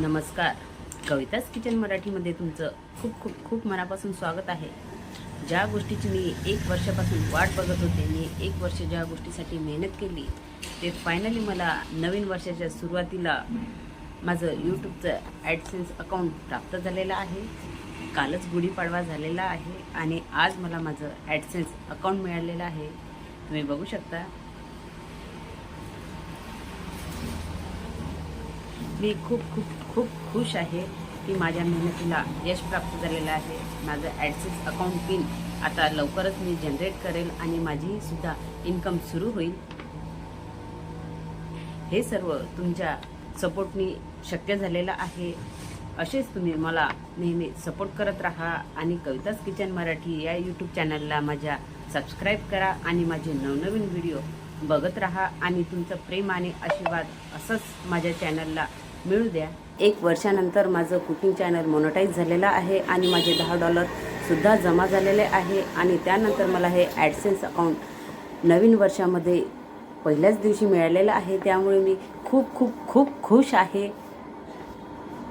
नमस्कार. कविताच किचन मराठीमध्ये तुमचं खूप खूप खूप मनापासून स्वागत आहे. ज्या गोष्टीची मी एक वर्षापासून वाट बघत होते मी एक वर्ष ज्या गोष्टीसाठी मेहनत केली ते फायनली मला नवीन वर्षाच्या सुरुवातीला माझं यूट्यूबचं ॲडसेन्स अकाउंट प्राप्त झालेलं आहे. कालच गुढीपाडवा झालेला आहे आणि आज मला माझं ॲडसेन्स अकाउंट मिळालेलं आहे. तुम्ही बघू शकता. मी खूप खूप खूप खुश आहे की माझ्या मेहनतीला यश प्राप्त झालेलं आहे. माझं ॲडसेस अकाउंट पिन आता लवकरच मी जनरेट करेल आणि माझी सुद्धा इन्कम सुरू होईल. हे सर्व तुमच्या सपोर्टनी शक्य झालेलं आहे. असेच तुम्ही मला नेहमी सपोर्ट करत राहा आणि कविताच किचन मराठी या यूट्यूब चॅनलला माझ्या सबस्क्राईब करा आणि माझे नवनवीन व्हिडिओ बघत राहा आणि तुमचं प्रेम आणि आशीर्वाद असंच माझ्या चॅनलला मिळू द्या. एक वर्षानंतर माझं कुकिंग चॅनल मोनोटाईज झालेलं आहे आणि माझे दहा डॉलरसुद्धा जमा झालेले आहे आणि त्यानंतर मला हे ॲडसेन्स अकाउंट नवीन वर्षामध्ये पहिल्याच दिवशी मिळालेलं आहे. त्यामुळे मी खूप खूप खूप खुश आहे.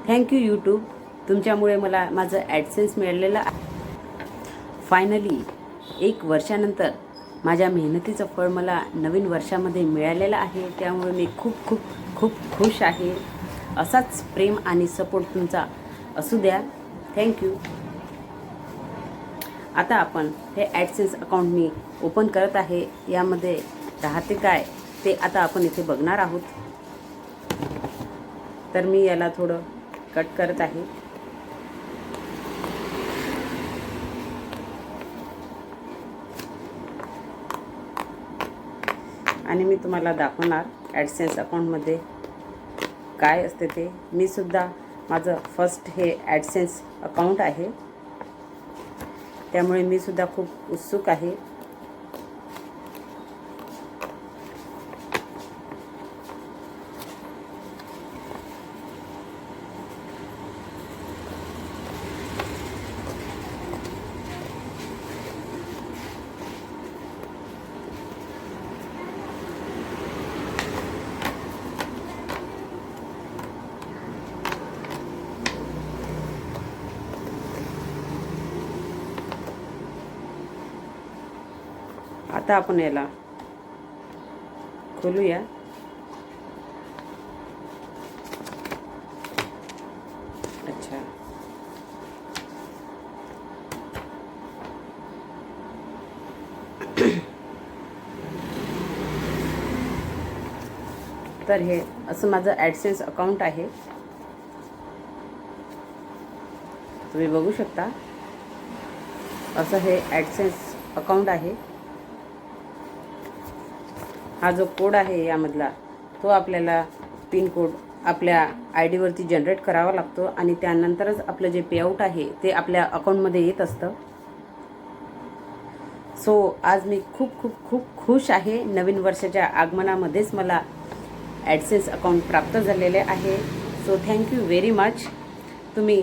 थँक्यू यूट्यूब तुमच्यामुळे मला माझं ॲडसेन्स मिळालेलं आहे. फायनली एक वर्षानंतर माझ्या मेहनतीचं फळ मला नवीन वर्षामध्ये मिळालेलं आहे. त्यामुळे मी खूप खूप खूप खुश आहे. असाच प्रेम आणि सपोर्ट तुमचा असू द्या. थँक्यू आता आपण हे ॲडसेन्स अकाउंट मी ओपन करत आहे. यामध्ये राहते काय ते आता आपण इथे बघणार आहोत. तर मी याला थोडं कट करत आहे. आणि मी तुम्हाला दाखवणार ॲडसेन्स अकाउंटमध्ये काय असते ते? मी सुद्धा माझं फर्स्ट हे ॲडसेन्स अकाउंट आहे. त्यामुळे मी सुद्धा खूप उत्सुक आहे. आता आपण याला खोलूया. अच्छा. तर हे असं माझं ॲडसेन्स अकाउंट आहे. तुम्ही बघू शकता. असं हे ॲडसेन्स अकाउंट आहे. हा जो कोड आहे यामधला तो आपल्याला पिन कोड आपल्या आय डीवरती जनरेट करावा लागतो आणि त्यानंतरच आपलं जे पेआउट आहे ते आपल्या अकाउंटमध्ये येत असतं. सो आज मी खूप खूप खूप खुश आहे. नवीन वर्षाच्या आगमनामध्येच मला ॲडसेन्स अकाउंट प्राप्त झालेले आहे. सो थँक्यू व्हेरी मच तुम्ही